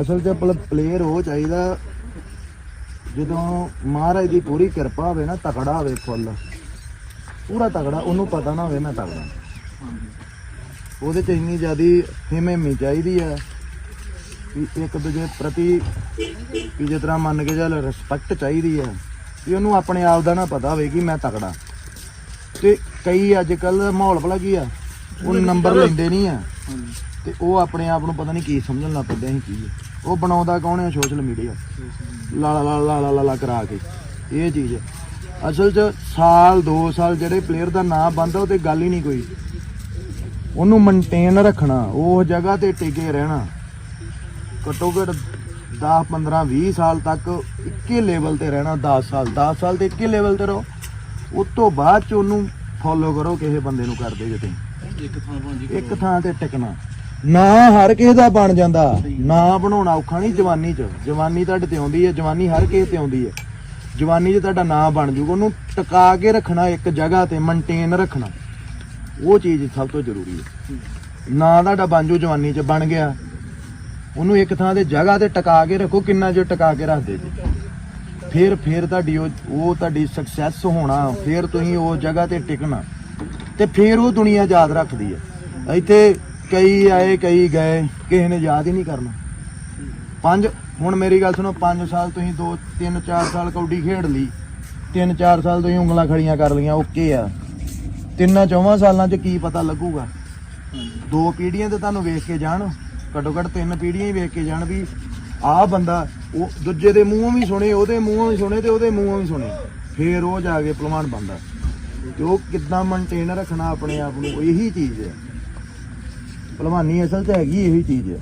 ਅਸਲ 'ਚ ਪਲੇਅਰ ਉਹ ਚਾਹੀਦਾ, ਜਦੋਂ ਮਹਾਰਾਜ ਦੀ ਪੂਰੀ ਕਿਰਪਾ ਹੋਵੇ ਨਾ, ਤਕੜਾ ਹੋਵੇ ਫੁੱਲ। ਪੂਰਾ ਤਕੜਾ, ਉਹਨੂੰ ਪਤਾ ਨਾ ਹੋਵੇ ਮੈਂ ਤਕੜਾ। ਉਹਦੇ ਚ ਇੰਨੀ ਜ਼ਿਆਦੀ ਹਿਮੇਮੀ ਚਾਹੀਦੀ ਆ ਵੀ ਇੱਕ ਦੂਜੇ ਪ੍ਰਤੀ ਵੀ ਜਿਸ ਤਰ੍ਹਾਂ ਮੰਨ ਕੇ ਚੱਲ ਰਿਸਪੈਕਟ ਚਾਹੀਦੀ ਆ, ਵੀ ਉਹਨੂੰ ਆਪਣੇ ਆਪ ਦਾ ਨਾ ਪਤਾ ਹੋਵੇ ਕਿ ਮੈਂ ਤਕੜਾ। ਤੇ ਕਈ ਅੱਜ ਕੱਲ ਮਾਹੌਲ ਭਲਾ ਕੀ ਆ, ਉਹ ਨੰਬਰ ਲੈਂਦੇ ਨਹੀਂ ਆ। ਤੇ ਉਹ ਆਪਣੇ ਆਪ ਨੂੰ ਪਤਾ ਨਹੀਂ ਕੀ ਸਮਝਣ ਲੱਗ ਪੈਂਦੇ ਅਸੀਂ ਕੀ ਆ। ਉਹ ਬਣਾਉਂਦਾ ਕੌਣ ਹੈ ਸੋਸ਼ਲ ਮੀਡੀਆ ਲਾ ਲਾ ਲਾ ਲਾ ਲਾ ਲਾ ਕਰਾ ਕੇ। ਇਹ ਚੀਜ਼ ਹੈ। ਅਸਲ 'ਚ ਸਾਲ 2 ਸਾਲ ਜਿਹੜੇ ਪਲੇਅਰ ਦਾ ਨਾਮ ਬੰਦਾ ਉਹ ਤੇ ਗੱਲ ਹੀ ਨਹੀਂ ਕੋਈ। ਉਹਨੂੰ ਮੇਨਟੇਨ ਰੱਖਣਾ ਉਹ ਜਗ੍ਹਾ ਤੇ ਟਿਕੇ ਰਹਿਣਾ। ਘੱਟੋ ਘੱਟ 10 15 20 ਸਾਲ ਤੱਕ ਇੱਕੇ ਲੈਵਲ ਤੇ ਰਹਿਣਾ 10 ਸਾਲ 10 ਸਾਲ ਤੇ ਇੱਕੇ ਲੈਵਲ ਤੇ ਰਹੋ। ਉਸ ਤੋਂ ਬਾਅਦ ਚ ਉਹਨੂੰ ਫੋਲੋ ਕਰੋ ਕਿਸੇ ਬੰਦੇ ਨੂੰ ਕਰਦੇ ਜੇ ਤੁਸੀਂ ਇੱਕ ਥਾਂ ਭਾਂਜੀ ਇੱਕ ਥਾਂ ਤੇ ਟਿਕਣਾ। ਨਾ ਹਰ ਕਿਸੇ ਦਾ ਬਣ ਜਾਂਦਾ। ਨਾ ਬਣਾਉਣਾ ਔਖਾ ਨਹੀਂ ਜਵਾਨੀ 'ਚ। ਜਵਾਨੀ ਤੁਹਾਡੇ ਤੇ ਆਉਂਦੀ ਹੈ, ਜਵਾਨੀ ਹਰ ਕਿਸੇ ਤੇ ਆਉਂਦੀ ਹੈ। ਜਵਾਨੀ 'ਚ ਤੁਹਾਡਾ ਨਾਂ ਬਣ ਜੂਗਾ, ਉਹਨੂੰ ਟਿਕਾ ਕੇ ਰੱਖਣਾ, ਇੱਕ ਜਗ੍ਹਾ ਤੇ ਮੇਨਟੇਨ ਰੱਖਣਾ। ਉਹ ਚੀਜ਼ ਸਭ ਤੋਂ ਜ਼ਰੂਰੀ ਹੈ। ਨਾਂ ਤੁਹਾਡਾ ਬਣ ਜੂ ਜਵਾਨੀ 'ਚ, ਬਣ ਗਿਆ। ਉਹਨੂੰ ਇੱਕ ਥਾਂ ਤੇ ਜਗ੍ਹਾ ਤੇ ਟਿਕਾ ਕੇ ਰੱਖੋ, ਕਿੰਨਾ ਜੋ ਟਿਕਾ ਕੇ ਰੱਖਦੇ ਜੀ। ਫਿਰ ਫਿਰ ਤੁਹਾਡੀ ਉਹ ਉਹ ਤੁਹਾਡੀ ਸਕਸੈਸ ਹੋਣਾ, ਫਿਰ ਤੁਸੀਂ ਉਹ ਜਗ੍ਹਾ ਤੇ ਟਿਕਣਾ। ਤੇ ਫਿਰ ਉਹ ਦੁਨੀਆ ਯਾਦ ਰੱਖਦੀ ਹੈ। ਇੱਥੇ ਕਈ ਆਏ, ਕਈ ਗਏ, ਕਿਸੇ ਨੇ ਯਾਦ ਹੀ ਨਹੀਂ ਕਰਨਾ। ਪੰਜ, ਹੁਣ ਮੇਰੀ ਗੱਲ ਸੁਣੋ 5 ਸਾਲ ਤੁਸੀਂ 2 3 4 ਸਾਲ ਕੌਡੀ ਖੇਡ ਲਈ 3 4 ਸਾਲ ਤੁਸੀਂ ਉਂਗਲਾਂ ਖੜੀਆਂ ਕਰ ਲਈਆਂ, ਓਕੇ ਆ। ਤਿੰਨਾਂ, ਚੌਵਾਂ ਸਾਲਾਂ 'ਚ ਕੀ ਪਤਾ ਲੱਗੂਗਾ? ਦੋ ਪੀੜ੍ਹੀਆਂ ਤੇ ਤੁਹਾਨੂੰ ਵੇਖ ਕੇ ਜਾਣ, ਘੱਟੋ ਘੱਟ ਤਿੰਨ ਪੀੜ੍ਹੀਆਂ ਹੀ ਵੇਖ ਕੇ ਜਾਣ ਵੀ ਆਹ ਬੰਦਾ, ਉਹ ਦੂਜੇ ਦੇ ਮੂੰਹੋਂ ਵੀ ਸੁਣੇ, ਉਹਦੇ ਮੂੰਹੋਂ ਵੀ ਸੁਣੇ ਤੇ ਉਹਦੇ ਮੂੰਹੋਂ ਵੀ ਸੁਣੇ। ਫੇਰ ਉਹ ਜਾ ਕੇ ਭਲਵਾਨ ਬੰਦਾ ਤੇ ਉਹ ਕਿੱਦਾਂ ਮੇਨਟੇਨ ਰੱਖਣਾ ਆਪਣੇ ਆਪ ਨੂੰ ਇਹੀ ਚੀਜ਼ ਹੈ। ਭਲਵਾਨੀ ਅਸਲ ਤੇ ਹੈਗੀ ਇਹੀ ਚੀਜ਼ ਹੈ